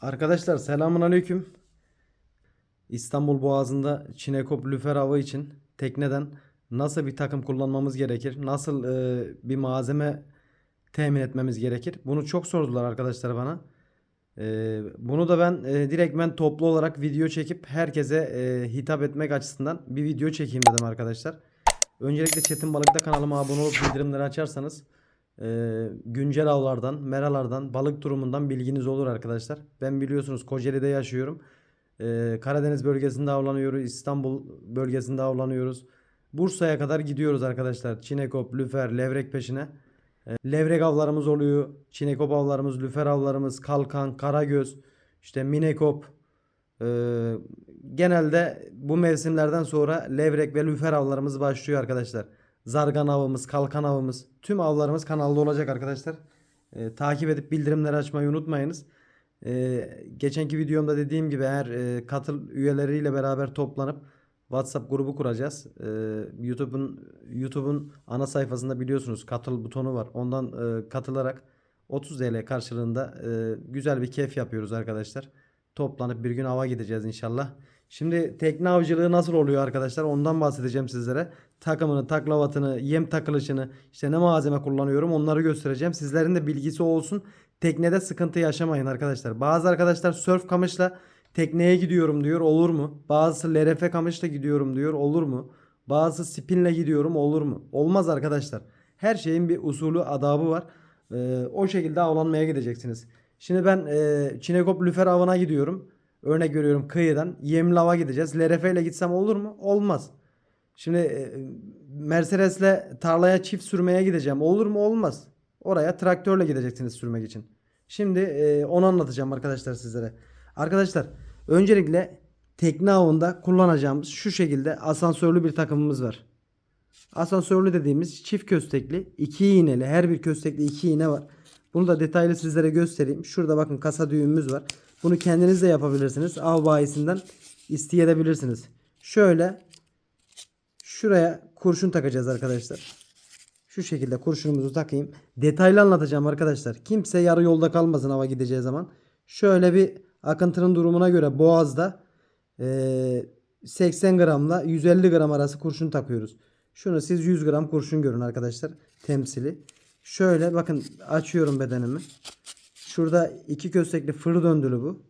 Arkadaşlar selamun aleyküm. İstanbul Boğazı'nda Çinekop lüfer avı için tekneden nasıl bir takım kullanmamız gerekir? Nasıl e, bir malzeme temin etmemiz gerekir? Bunu çok sordular arkadaşlar bana. E, bunu da ben e, direktmen toplu olarak video çekip herkese e, hitap etmek açısından bir video çekeyim dedim arkadaşlar. Öncelikle Çetin Balık'ta kanalıma abone olup bildirimleri açarsanız ee, güncel avlardan, meralardan, balık durumundan bilginiz olur arkadaşlar. Ben biliyorsunuz Kocaeli'de yaşıyorum. Ee, Karadeniz bölgesinde avlanıyoruz. İstanbul bölgesinde avlanıyoruz. Bursa'ya kadar gidiyoruz arkadaşlar. Çinekop, lüfer, levrek peşine. Ee, levrek avlarımız oluyor. Çinekop avlarımız, lüfer avlarımız, kalkan, karagöz, işte minekop. Genelde bu mevsimlerden sonra levrek ve lüfer avlarımız başlıyor arkadaşlar. Zargan avımız, kalkan avımız, tüm avlarımız kanalda olacak arkadaşlar. Ee, takip edip bildirimleri açmayı unutmayınız. Ee, geçenki videomda dediğim gibi eğer e, katıl üyeleriyle beraber toplanıp WhatsApp grubu kuracağız. Ee, YouTube'un YouTube'un ana sayfasında biliyorsunuz katıl butonu var. Ondan e, katılarak 30 TL karşılığında e, güzel bir keyif yapıyoruz arkadaşlar. Toplanıp bir gün ava gideceğiz inşallah. Şimdi tekne avcılığı nasıl oluyor arkadaşlar ondan bahsedeceğim sizlere. Takımını, taklavatını, yem takılışını, işte ne malzeme kullanıyorum onları göstereceğim. Sizlerin de bilgisi olsun. Teknede sıkıntı yaşamayın arkadaşlar. Bazı arkadaşlar surf kamışla tekneye gidiyorum diyor olur mu? Bazısı LRF kamışla gidiyorum diyor olur mu? Bazısı spinle gidiyorum olur mu? Olmaz arkadaşlar. Her şeyin bir usulü adabı var. Ee, o şekilde avlanmaya gideceksiniz. Şimdi ben e, Çinekop lüfer avına gidiyorum. Örnek veriyorum kıyıdan. Yemli ava gideceğiz. LRF ile gitsem olur mu? Olmaz. Şimdi e, Mercedes'le tarlaya çift sürmeye gideceğim. Olur mu? Olmaz. Oraya traktörle gideceksiniz sürmek için. Şimdi e, onu anlatacağım arkadaşlar sizlere. Arkadaşlar öncelikle tekne avında kullanacağımız şu şekilde asansörlü bir takımımız var. Asansörlü dediğimiz çift köstekli, iki iğneli, her bir köstekli iki iğne var. Bunu da detaylı sizlere göstereyim. Şurada bakın kasa düğümümüz var. Bunu kendiniz de yapabilirsiniz. Av bayisinden isteyebilirsiniz. Şöyle şuraya kurşun takacağız arkadaşlar. Şu şekilde kurşunumuzu takayım. Detaylı anlatacağım arkadaşlar. Kimse yarı yolda kalmasın hava gideceği zaman. Şöyle bir akıntının durumuna göre boğazda eee, 80 gramla 150 gram arası kurşun takıyoruz. Şunu siz 100 gram kurşun görün arkadaşlar. Temsili. Şöyle bakın açıyorum bedenimi. Şurada iki köstekli fır döndülü bu.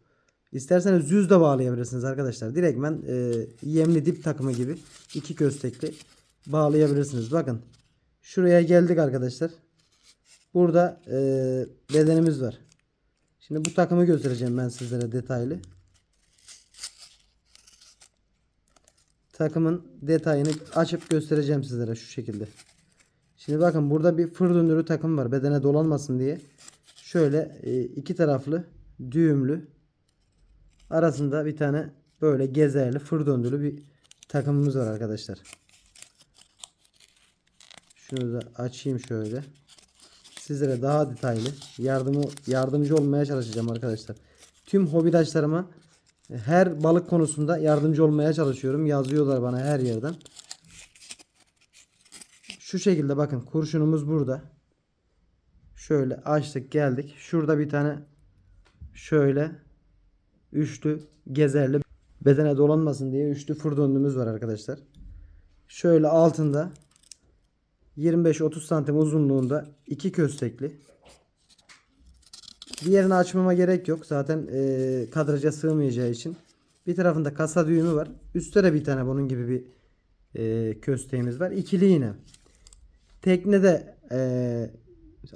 İsterseniz düz de bağlayabilirsiniz arkadaşlar. Direktmen e, yemli dip takımı gibi iki köstekli bağlayabilirsiniz. Bakın şuraya geldik arkadaşlar. Burada e, bedenimiz var. Şimdi bu takımı göstereceğim ben sizlere detaylı. Takımın detayını açıp göstereceğim sizlere şu şekilde. Şimdi bakın burada bir fır döndürü takım var. Bedene dolanmasın diye. Şöyle e, iki taraflı düğümlü arasında bir tane böyle gezerli fır döndürü bir takımımız var arkadaşlar. Şunu da açayım şöyle. Sizlere daha detaylı yardımı yardımcı olmaya çalışacağım arkadaşlar. Tüm hobidaşlarıma her balık konusunda yardımcı olmaya çalışıyorum. Yazıyorlar bana her yerden. Şu şekilde bakın kurşunumuz burada. Şöyle açtık geldik. Şurada bir tane şöyle üçlü gezerli bedene dolanmasın diye üçlü fır var arkadaşlar. Şöyle altında 25-30 santim uzunluğunda iki köstekli. Diğerini açmama gerek yok. Zaten e, kadraja sığmayacağı için. Bir tarafında kasa düğümü var. Üstte de bir tane bunun gibi bir e, kösteğimiz var. İkili yine. Teknede e,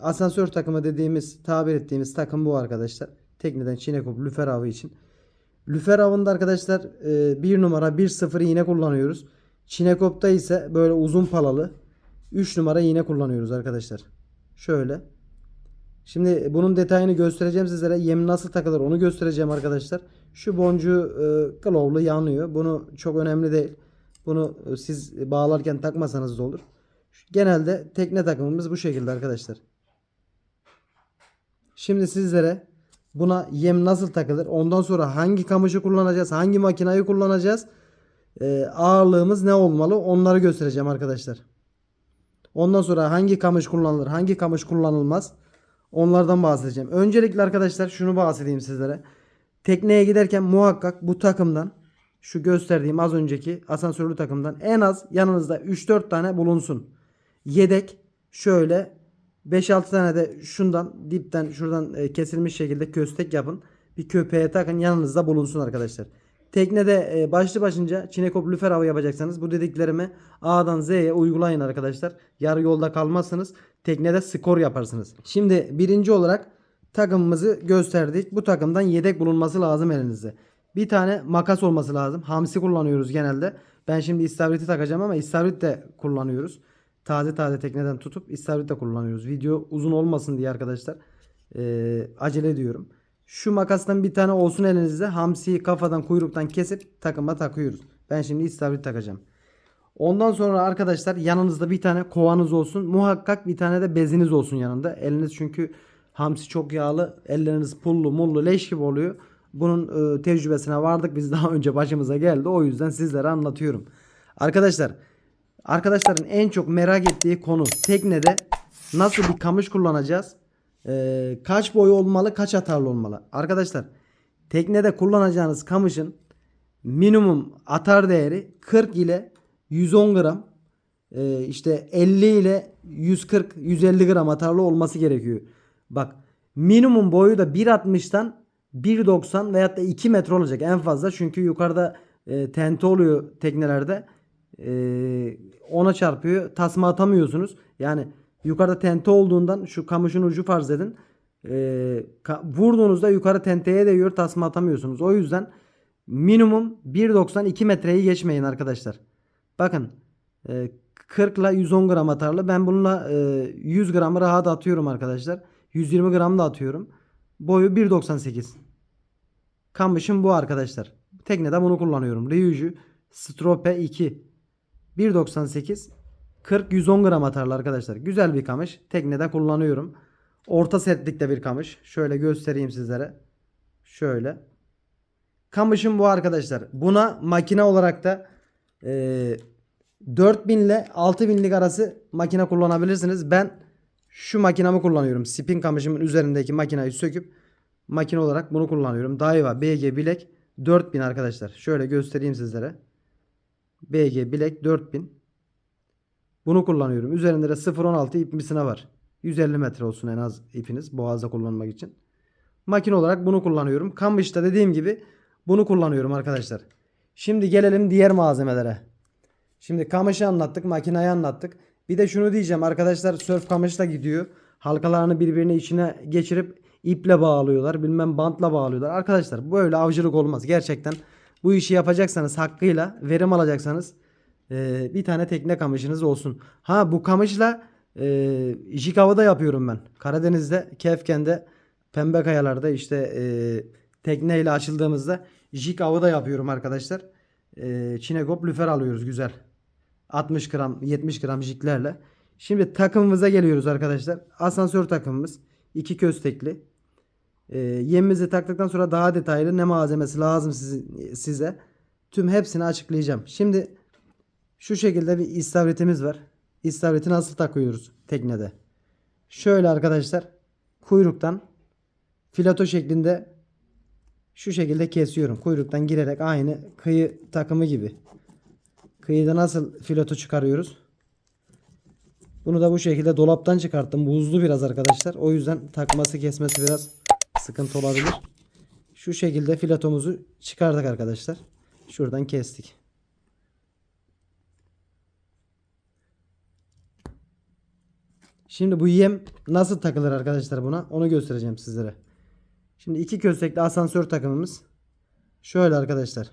asansör takımı dediğimiz tabir ettiğimiz takım bu arkadaşlar. Tekneden Çinekop lüfer avı için. Lüfer avında arkadaşlar e, 1 numara 1-0 iğne kullanıyoruz. Çinekop'ta ise böyle uzun palalı 3 numara iğne kullanıyoruz arkadaşlar. Şöyle. Şimdi bunun detayını göstereceğim sizlere. Yem nasıl takılır onu göstereceğim arkadaşlar. Şu boncuğu e, yanıyor. Bunu çok önemli değil. Bunu e, siz bağlarken takmasanız da olur. Genelde tekne takımımız bu şekilde arkadaşlar. Şimdi sizlere buna yem nasıl takılır? Ondan sonra hangi kamışı kullanacağız? Hangi makinayı kullanacağız? Ee, ağırlığımız ne olmalı? Onları göstereceğim arkadaşlar. Ondan sonra hangi kamış kullanılır? Hangi kamış kullanılmaz? Onlardan bahsedeceğim. Öncelikle arkadaşlar şunu bahsedeyim sizlere. tekneye giderken muhakkak bu takımdan şu gösterdiğim az önceki asansörlü takımdan en az yanınızda 3-4 tane bulunsun. Yedek şöyle 5-6 tane de şundan dipten şuradan e, kesilmiş şekilde köstek yapın. Bir köpeğe takın yanınızda bulunsun arkadaşlar. Teknede e, başlı başınca çinekop lüfer avı yapacaksanız bu dediklerimi A'dan Z'ye uygulayın arkadaşlar. Yarı yolda kalmazsınız. Teknede skor yaparsınız. Şimdi birinci olarak takımımızı gösterdik. Bu takımdan yedek bulunması lazım elinizde. Bir tane makas olması lazım. Hamsi kullanıyoruz genelde. Ben şimdi istavriti takacağım ama istavrit de kullanıyoruz. Taze taze tekneden tutup istavrit de kullanıyoruz. Video uzun olmasın diye arkadaşlar. Ee, acele ediyorum. Şu makastan bir tane olsun elinizde. Hamsiyi kafadan kuyruktan kesip takıma takıyoruz. Ben şimdi istavrit takacağım. Ondan sonra arkadaşlar yanınızda bir tane kovanız olsun. Muhakkak bir tane de beziniz olsun yanında. Eliniz çünkü hamsi çok yağlı. Elleriniz pullu mullu leş gibi oluyor. Bunun e, tecrübesine vardık. Biz daha önce başımıza geldi. O yüzden sizlere anlatıyorum. Arkadaşlar arkadaşların en çok merak ettiği konu teknede nasıl bir kamış kullanacağız? E, kaç boy olmalı, kaç atarlı olmalı? Arkadaşlar teknede kullanacağınız kamışın minimum atar değeri 40 ile 110 gram e, işte 50 ile 140 150 gram atarlı olması gerekiyor. Bak minimum boyu da 1.60'tan 1.90 veyahut da 2 metre olacak en fazla. Çünkü yukarıda e, tente oluyor teknelerde. E, ona çarpıyor. Tasma atamıyorsunuz. Yani yukarıda tente olduğundan şu kamışın ucu farz edin. E, ka- vurduğunuzda yukarı tenteye değiyor. Tasma atamıyorsunuz. O yüzden minimum 1.90 2 metreyi geçmeyin arkadaşlar. Bakın e, 40 ile 110 gram atarlı. Ben bununla e, 100 gramı rahat atıyorum arkadaşlar. 120 gram da atıyorum. Boyu 1.98. Kamışım bu arkadaşlar. Teknede bunu kullanıyorum. Ryuju Strope 2. 1.98 40 110 gram atarlı arkadaşlar. Güzel bir kamış. Teknede kullanıyorum. Orta sertlikte bir kamış. Şöyle göstereyim sizlere. Şöyle. Kamışım bu arkadaşlar. Buna makine olarak da e, 4000 ile 6000'lik arası makine kullanabilirsiniz. Ben şu makinamı kullanıyorum. Spin kamışımın üzerindeki makinayı söküp makine olarak bunu kullanıyorum. Daiwa BG bilek 4000 arkadaşlar. Şöyle göstereyim sizlere. BG bilek 4000. Bunu kullanıyorum. Üzerinde de 0.16 ip misine var. 150 metre olsun en az ipiniz boğazda kullanmak için. Makine olarak bunu kullanıyorum. Kamışta dediğim gibi bunu kullanıyorum arkadaşlar. Şimdi gelelim diğer malzemelere. Şimdi kamışı anlattık, makinayı anlattık. Bir de şunu diyeceğim arkadaşlar sörf kamışla gidiyor. Halkalarını birbirine içine geçirip iple bağlıyorlar. Bilmem bantla bağlıyorlar. Arkadaşlar böyle avcılık olmaz. Gerçekten bu işi yapacaksanız hakkıyla verim alacaksanız e, bir tane tekne kamışınız olsun. Ha bu kamışla e, jig avı da yapıyorum ben. Karadeniz'de, Kefken'de, Pembe Kayalar'da işte e, tekneyle açıldığımızda jig avı da yapıyorum arkadaşlar. E, Çinekop lüfer alıyoruz güzel. 60 gram 70 gram jiglerle. Şimdi takımımıza geliyoruz arkadaşlar. Asansör takımımız. iki köstekli. E, yemimizi taktıktan sonra daha detaylı ne malzemesi lazım size. Tüm hepsini açıklayacağım. Şimdi şu şekilde bir istavritimiz var. İstavriti nasıl takıyoruz teknede? Şöyle arkadaşlar kuyruktan filato şeklinde şu şekilde kesiyorum. Kuyruktan girerek aynı kıyı takımı gibi. Kıyıda nasıl filato çıkarıyoruz? Bunu da bu şekilde dolaptan çıkarttım. Buzlu biraz arkadaşlar. O yüzden takması kesmesi biraz sıkıntı olabilir. Şu şekilde filatomuzu çıkardık arkadaşlar. Şuradan kestik. Şimdi bu yem nasıl takılır arkadaşlar buna? Onu göstereceğim sizlere. Şimdi iki köstekli asansör takımımız. Şöyle arkadaşlar.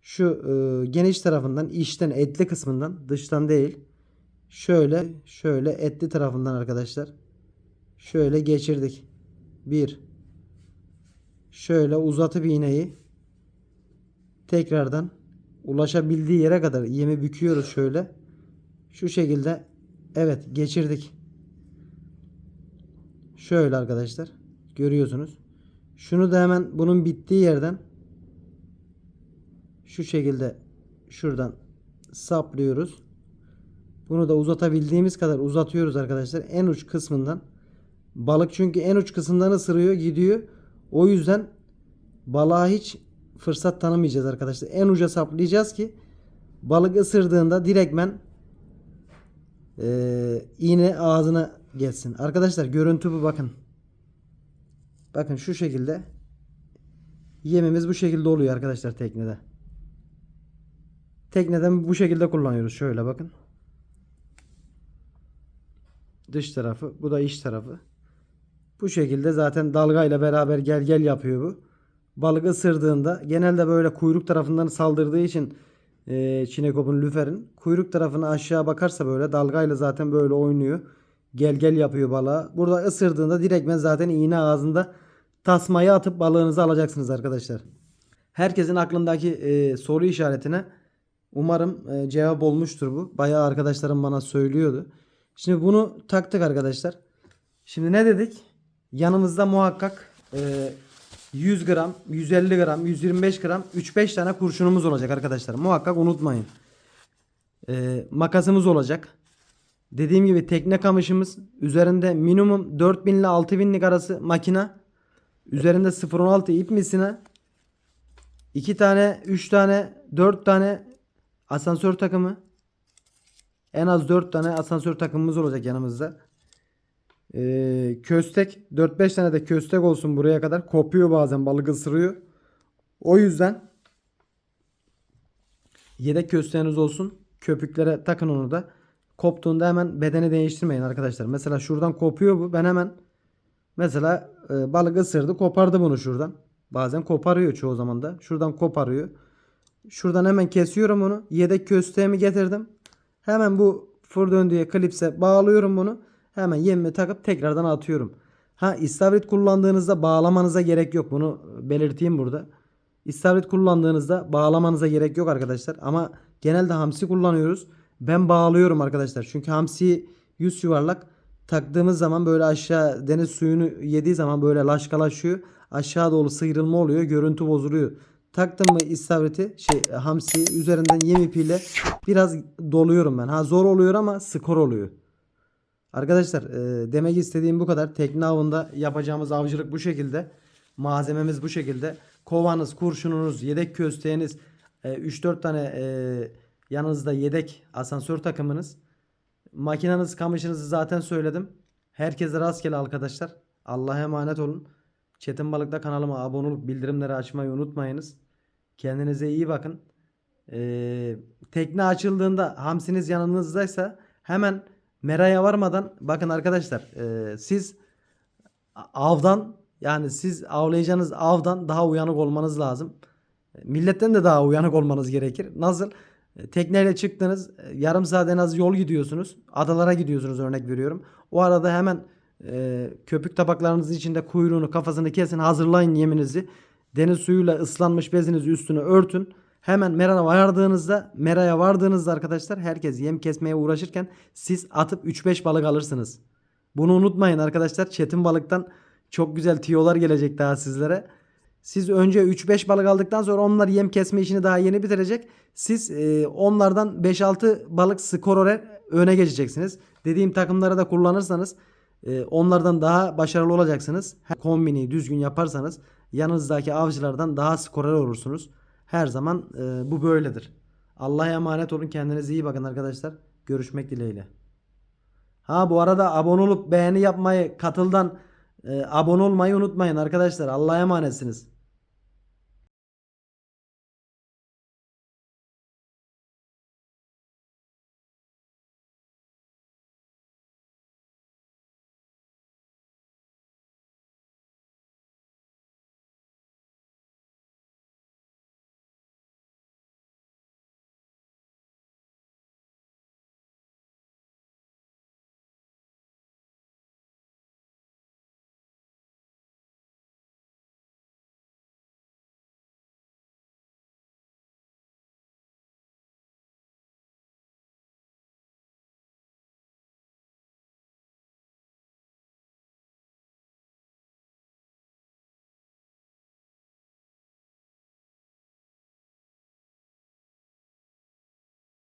Şu e, geniş tarafından içten etli kısmından dıştan değil. Şöyle şöyle etli tarafından arkadaşlar. Şöyle geçirdik. Bir. Şöyle uzatıp iğneyi tekrardan ulaşabildiği yere kadar yemi büküyoruz şöyle. Şu şekilde evet geçirdik. Şöyle arkadaşlar görüyorsunuz. Şunu da hemen bunun bittiği yerden şu şekilde şuradan saplıyoruz. Bunu da uzatabildiğimiz kadar uzatıyoruz arkadaşlar. En uç kısmından. Balık çünkü en uç kısımdan ısırıyor gidiyor. O yüzden balığa hiç fırsat tanımayacağız arkadaşlar. En uca saplayacağız ki balık ısırdığında direktmen eee iğne ağzına gelsin. Arkadaşlar görüntü bu bakın. Bakın şu şekilde yemimiz bu şekilde oluyor arkadaşlar teknede. Tekneden bu şekilde kullanıyoruz. Şöyle bakın. Dış tarafı. Bu da iç tarafı. Bu şekilde zaten dalgayla beraber gel gel yapıyor bu. Balık ısırdığında genelde böyle kuyruk tarafından saldırdığı için e, çinekopun lüferin kuyruk tarafına aşağı bakarsa böyle dalgayla zaten böyle oynuyor. Gel gel yapıyor balığa. Burada ısırdığında direktmen zaten iğne ağzında tasmayı atıp balığınızı alacaksınız arkadaşlar. Herkesin aklındaki e, soru işaretine umarım e, cevap olmuştur bu. Bayağı arkadaşlarım bana söylüyordu. Şimdi bunu taktık arkadaşlar. Şimdi ne dedik? Yanımızda muhakkak e, 100 gram, 150 gram, 125 gram 3-5 tane kurşunumuz olacak arkadaşlar. Muhakkak unutmayın. E, makasımız olacak. Dediğim gibi tekne kamışımız üzerinde minimum 4000 ile 6000'lik arası makina. Üzerinde 0.16 ip misina. 2 tane, 3 tane, 4 tane asansör takımı. En az 4 tane asansör takımımız olacak yanımızda. Ee, köstek 4-5 tane de köstek olsun buraya kadar. Kopuyor bazen balık ısırıyor. O yüzden yedek kösteğiniz olsun. Köpüklere takın onu da. Koptuğunda hemen bedeni değiştirmeyin arkadaşlar. Mesela şuradan kopuyor bu. Ben hemen mesela e, balık ısırdı kopardı bunu şuradan. Bazen koparıyor çoğu zaman da. Şuradan koparıyor. Şuradan hemen kesiyorum onu. Yedek kösteğimi getirdim. Hemen bu fır döndüğü klipse bağlıyorum bunu. Hemen yemimi takıp tekrardan atıyorum. Ha istavrit kullandığınızda bağlamanıza gerek yok. Bunu belirteyim burada. İstavrit kullandığınızda bağlamanıza gerek yok arkadaşlar. Ama genelde hamsi kullanıyoruz. Ben bağlıyorum arkadaşlar. Çünkü hamsi yüz yuvarlak taktığımız zaman böyle aşağı deniz suyunu yediği zaman böyle laşkalaşıyor. Aşağı doğru sıyrılma oluyor. Görüntü bozuluyor. Taktım mı istavriti şey hamsi üzerinden yem ipiyle biraz doluyorum ben. Ha zor oluyor ama skor oluyor. Arkadaşlar e, demek istediğim bu kadar. Tekne avında yapacağımız avcılık bu şekilde. Malzememiz bu şekilde. Kovanız, kurşununuz, yedek kösteğiniz, e, 3-4 tane e, yanınızda yedek asansör takımınız. Makineniz, kamışınızı zaten söyledim. Herkese rastgele arkadaşlar. Allah'a emanet olun. Çetin Balık'ta kanalıma abone olup bildirimleri açmayı unutmayınız. Kendinize iyi bakın. Ee, tekne açıldığında hamsiniz yanınızdaysa hemen meraya varmadan bakın arkadaşlar e, siz avdan yani siz avlayacağınız avdan daha uyanık olmanız lazım. Milletten de daha uyanık olmanız gerekir. Nasıl? E, Tekneyle çıktınız e, yarım saat en az yol gidiyorsunuz. Adalara gidiyorsunuz örnek veriyorum. O arada hemen e, köpük tabaklarınızın içinde kuyruğunu kafasını kesin hazırlayın yeminizi. Deniz suyuyla ıslanmış bezinizi üstüne örtün. Hemen meraya vardığınızda meraya vardığınızda arkadaşlar herkes yem kesmeye uğraşırken siz atıp 3-5 balık alırsınız. Bunu unutmayın arkadaşlar. Çetin balıktan çok güzel tiyolar gelecek daha sizlere. Siz önce 3-5 balık aldıktan sonra onlar yem kesme işini daha yeni bitirecek. Siz e, onlardan 5-6 balık skor öne geçeceksiniz. Dediğim takımları da kullanırsanız e, onlardan daha başarılı olacaksınız. Kombini düzgün yaparsanız yanınızdaki avcılardan daha skorer olursunuz. Her zaman e, bu böyledir. Allah'a emanet olun. Kendinize iyi bakın arkadaşlar. Görüşmek dileğiyle. Ha bu arada abone olup beğeni yapmayı, katıldan e, abone olmayı unutmayın arkadaşlar. Allah'a emanetsiniz.